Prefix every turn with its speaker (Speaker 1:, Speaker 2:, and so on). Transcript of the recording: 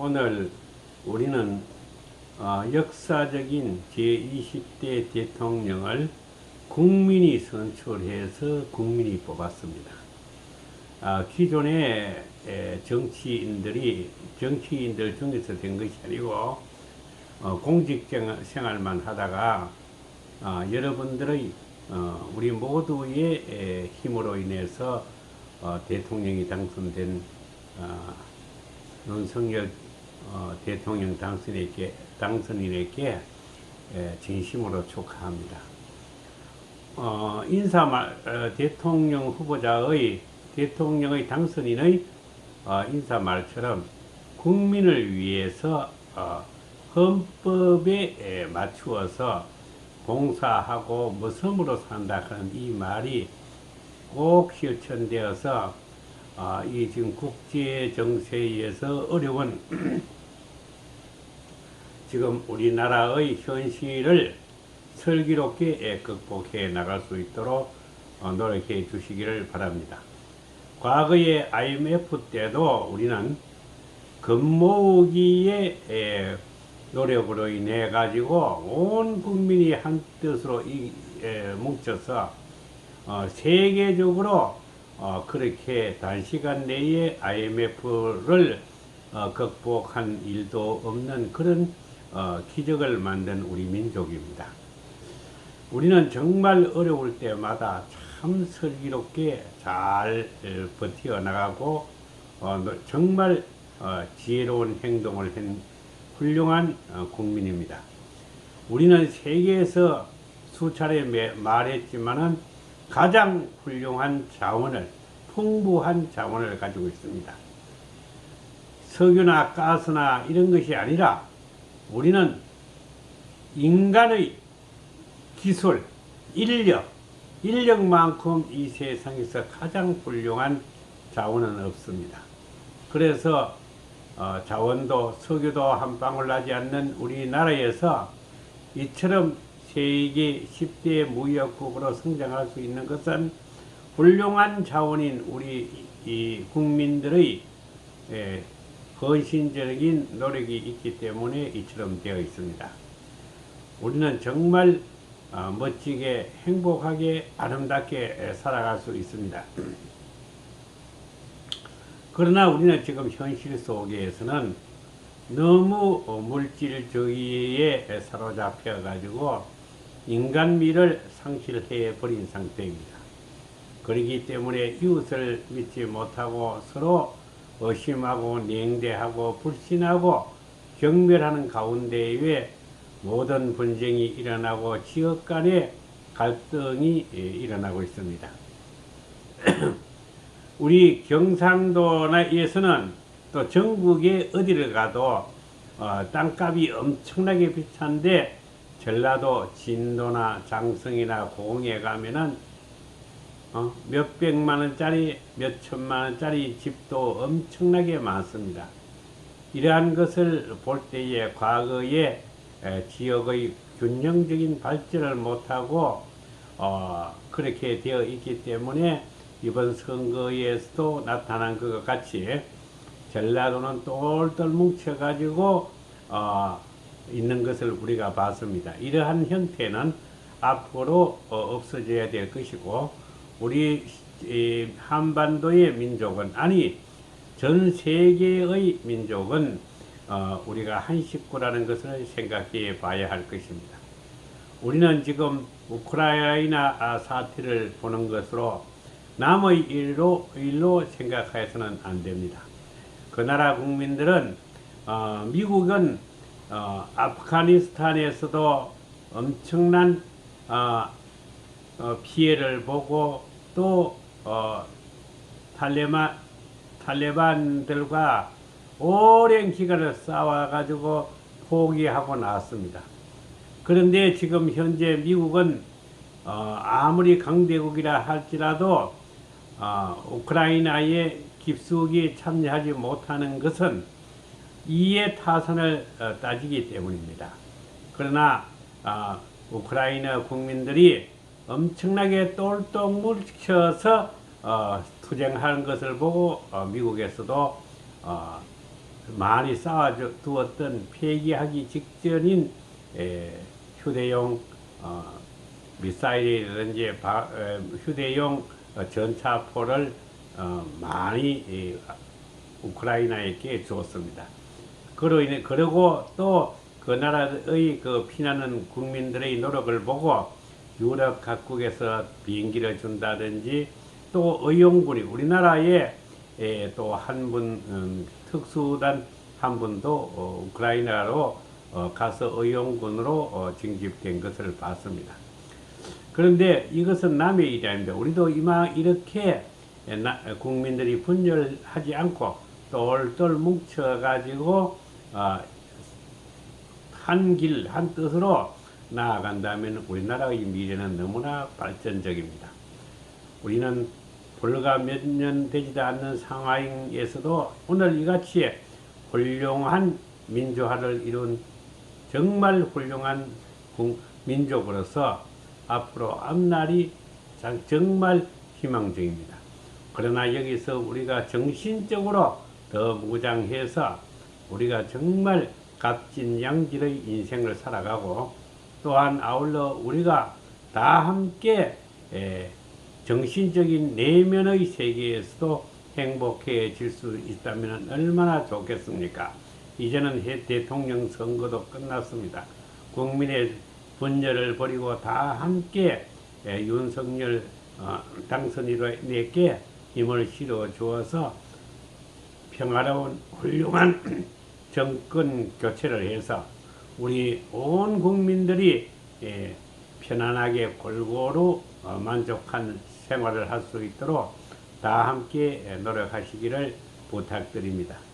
Speaker 1: 오늘 우리는 어, 역사적인 제20대 대통령을 국민이 선출해서 국민이 뽑았습니다. 아, 기존의 에, 정치인들이 정치인들 중에서 된 것이 아니고 어, 공직 생- 생활만 하다가 아, 여러분들의 어, 우리 모두의 에, 힘으로 인해서 어, 대통령이 당선된 어, 윤석열 어, 대통령 당선에게 당선인에게 에, 진심으로 축하합니다. 어, 인사말 어, 대통령 후보자의 대통령의 당선인의 어, 인사말처럼 국민을 위해서 어, 헌법에 에, 맞추어서 봉사하고 모섬으로 산다 하는 이 말이 꼭 실천되어서 어, 이 지금 국제 정세에서 어려운 지금 우리나라의 현실을 슬기롭게 예, 극복해 나갈 수 있도록 어, 노력해 주시기를 바랍니다. 과거의 IMF 때도 우리는 금모으기의 예, 노력으로 인해 가지고 온 국민이 한 뜻으로 뭉쳐서 어, 세계적으로 어, 그렇게 단시간 내에 IMF를 어, 극복한 일도 없는 그런 어, 기적을 만든 우리 민족입니다. 우리는 정말 어려울 때마다 참 슬기롭게 잘 에, 버티어 나가고 어, 노- 정말 어, 지혜로운 행동을 한 훌륭한 어, 국민입니다. 우리는 세계에서 수차례 매- 말했지만은 가장 훌륭한 자원을 풍부한 자원을 가지고 있습니다. 석유나 가스나 이런 것이 아니라 우리는 인간의 기술, 인력, 인력만큼 이 세상에서 가장 훌륭한 자원은 없습니다. 그래서 어, 자원도 석유도 한 방울 나지 않는 우리나라에서 이처럼 세계 10대 무역국으로 성장할 수 있는 것은 훌륭한 자원인 우리 이 국민들의 예, 헌신적인 노력이 있기 때문에 이처럼 되어 있습니다. 우리는 정말 어, 멋지게 행복하게 아름답게 에, 살아갈 수 있습니다. 그러나 우리는 지금 현실 속에서는 너무 어, 물질주의에 사로잡혀 가지고 인간미를 상실해 버린 상태입니다. 그렇기 때문에 이웃을 믿지 못하고 서로 의심하고 냉대하고 불신하고 경멸하는 가운데에 모든 분쟁이 일어나고 지역 간의 갈등이 예, 일어나고 있습니다. 우리 경상도에서는 또 전국에 어디를 가도 어, 땅값이 엄청나게 비싼데 전라도 진도나 장성이나 공에 가면은 어, 몇 백만 원짜리, 몇 천만 원짜리 집도 엄청나게 많습니다. 이러한 것을 볼 때에 과거에 에, 지역의 균형적인 발전을 못하고 어, 그렇게 되어 있기 때문에 이번 선거에서도 나타난 것과 같이 전라도는 똘똘 뭉쳐가지고 어, 있는 것을 우리가 봤습니다. 이러한 형태는 앞으로 어, 없어져야 될 것이고 우리 이 한반도의 민족은 아니 전 세계의 민족은 어, 우리가 한 식구라는 것을 생각해 봐야 할 것입니다. 우리는 지금 우크라이나 아, 사태를 보는 것으로 남의 일로, 일로 생각해서는 안 됩니다. 그 나라 국민들은 어, 미국은 어, 아프가니스탄에서도 엄청난 어, 어, 피해를 보고 또 어, 탈레마, 탈레반들과 오랜 기간을 싸워가지고 포기하고 나왔습니다. 그런데 지금 현재 미국은 어, 아무리 강대국이라 할지라도 어, 우크라이나에 깊숙이 참여하지 못하는 것은 이해 타선을 어, 따지기 때문입니다. 그러나 아, 우크라이나 국민들이 엄청나게 똘똘 뭉쳐서 어, 투쟁하는 것을 보고 어, 미국에서도 어, 많이 쌓아 두었던 폐기하기 직전인 에, 휴대용 어, 미사일이라든지 바- 에, 휴대용 어, 전차포를 어, 많이 이, 우크라이나에게 주었습니다. 그로 인해 그리고 또 그 나라의 그 피나는 국민들의 노력을 보고 유럽 각국에서 비행기를 준다든지 또 의용군이 우리나라에 또 한분 음, 특수단 한 분도 어, 우크라이나로 어, 가서 의용군으로 어, 징집된 것을 봤습니다. 그런데 이것은 남의 일이 아닙니다. 우리도 이마 이렇게 나- 국민들이 분열하지 않고 똘똘 뭉쳐가지고 어, 한 길, 한 뜻으로 나아간다면 우리나라의 미래는 너무나 발전적입니다. 우리는 불과 몇 년 되지도 않는 상황에서도 오늘 이같이 훌륭한 민주화를 이룬 정말 훌륭한 국- 민족으로서 앞으로 앞날이 장- 정말 희망적입니다. 그러나 여기서 우리가 정신적으로 더 무장해서 우리가 정말 값진 양질의 인생을 살아가고 또한 아울러 우리가 다 함께 에, 정신적인 내면의 세계에서도 행복해질 수 있다면 얼마나 좋겠습니까? 이제는 해- 대통령 선거도 끝났습니다. 국민의 분열을 버리고 다 함께 에, 윤석열 어, 당선인에게 힘을 실어 주어서 평화로운 훌륭한 정권 교체를 해서 우리 온 국민들이 예, 편안하게 골고루 어, 만족한 생활을 할 수 있도록 다 함께 예, 노력하시기를 부탁드립니다.